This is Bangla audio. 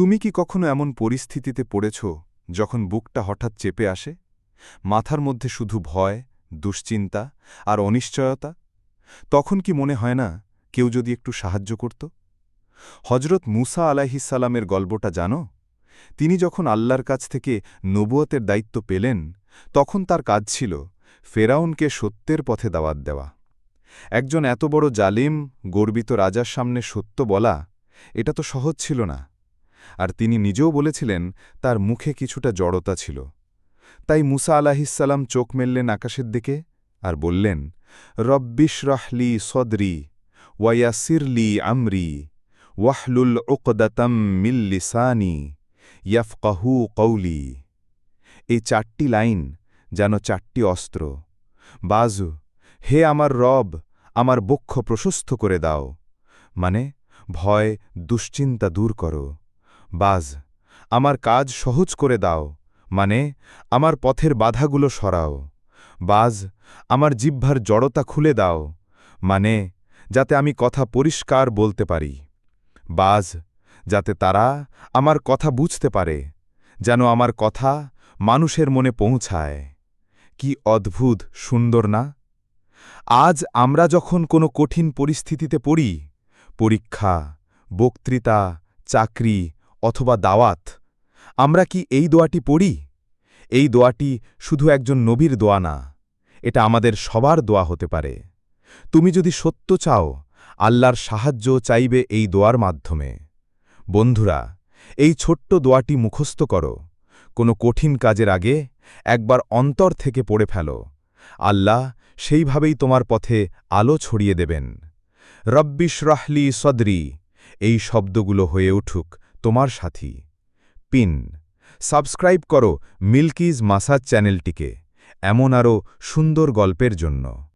তুমি কি কখনো এমন পরিস্থিতিতে পড়েছ যখন বুকটা হঠাৎ চেপে আসে? মাথার মধ্যে শুধু ভয়, দুশ্চিন্তা আর অনিশ্চয়তা? তখন কি মনে হয় না কেউ যদি একটু সাহায্য করত? হজরত মুসা আলাহিসাল্লামের গল্পটা জানো? তিনি যখন আল্লাহর কাছ থেকে নবুয়তের দায়িত্ব পেলেন, তখন তার কাজ ছিল ফেরাউনকে সত্যের পথে দাওয়াত দেওয়া। একজন এত বড় জালিম, গর্বিত রাজার সামনে সত্য বলা, এটা তো সহজ ছিল না। আর তিনি নিজেও বলেছিলেন, তার মুখে কিছুটা জড়তা ছিল। তাই মুসা আলাহিসাল্লাম চোখ মেললেন আকাশের দিকে আর বললেন রব্বিশ রাহলি সদরি ওয়াইয়াসিরলি আমরি ওয়াহলুল ওকদাতম মিল্লিসানি ইয়াফকাহু কৌলি এই চারটি লাইন যেন চারটি অস্ত্র। বাজু, হে আমার রব, আমার বক্ষ প্রশস্ত করে দাও। মানে ভয়, দুশ্চিন্তা দূর করো। বাজ, আমার কাজ সহজ করে দাও মানে আমার পথের বাধাগুলো সরাও। বাজ, আমার জিহ্বার জড়তা খুলে দাও মানে যাতে আমি কথা পরিষ্কার বলতে পারি। বাজ, যাতে তারা আমার কথা বুঝতে পারে, যেন আমার কথা মানুষের মনে পৌঁছায়। কি অদ্ভুত সুন্দর না? আজ আমরা যখন কোনো কঠিন পরিস্থিতিতে পড়ি, পরীক্ষা, বক্তৃতা, চাকরি অথবা দাওয়াত? আমরা কি এই দোয়াটি পড়ি? এই দোয়াটি শুধু একজন নবীর দোয়া না, এটা আমাদের সবার দোয়া হতে পারে। তুমি যদি সত্য চাও, আল্লাহর সাহায্য চাইবে এই দোয়ার মাধ্যমে। বন্ধুরা, এই ছোট্ট দোয়াটি মুখস্থ করো। কোনো কঠিন কাজের আগে একবার অন্তর থেকে পড়ে ফেলো। আল্লাহ সেইভাবেই তোমার পথে আলো ছড়িয়ে দেবেন। রব্বিশ রাহলি সদরি, এই শব্দগুলো হয়ে উঠুক। তোমার সাথী। পিন সাবস্ক্রাইব করো মিল্কিজ মাসাজ চ্যানেলটিকে। এমন আরও সুন্দর গল্পের জন্য।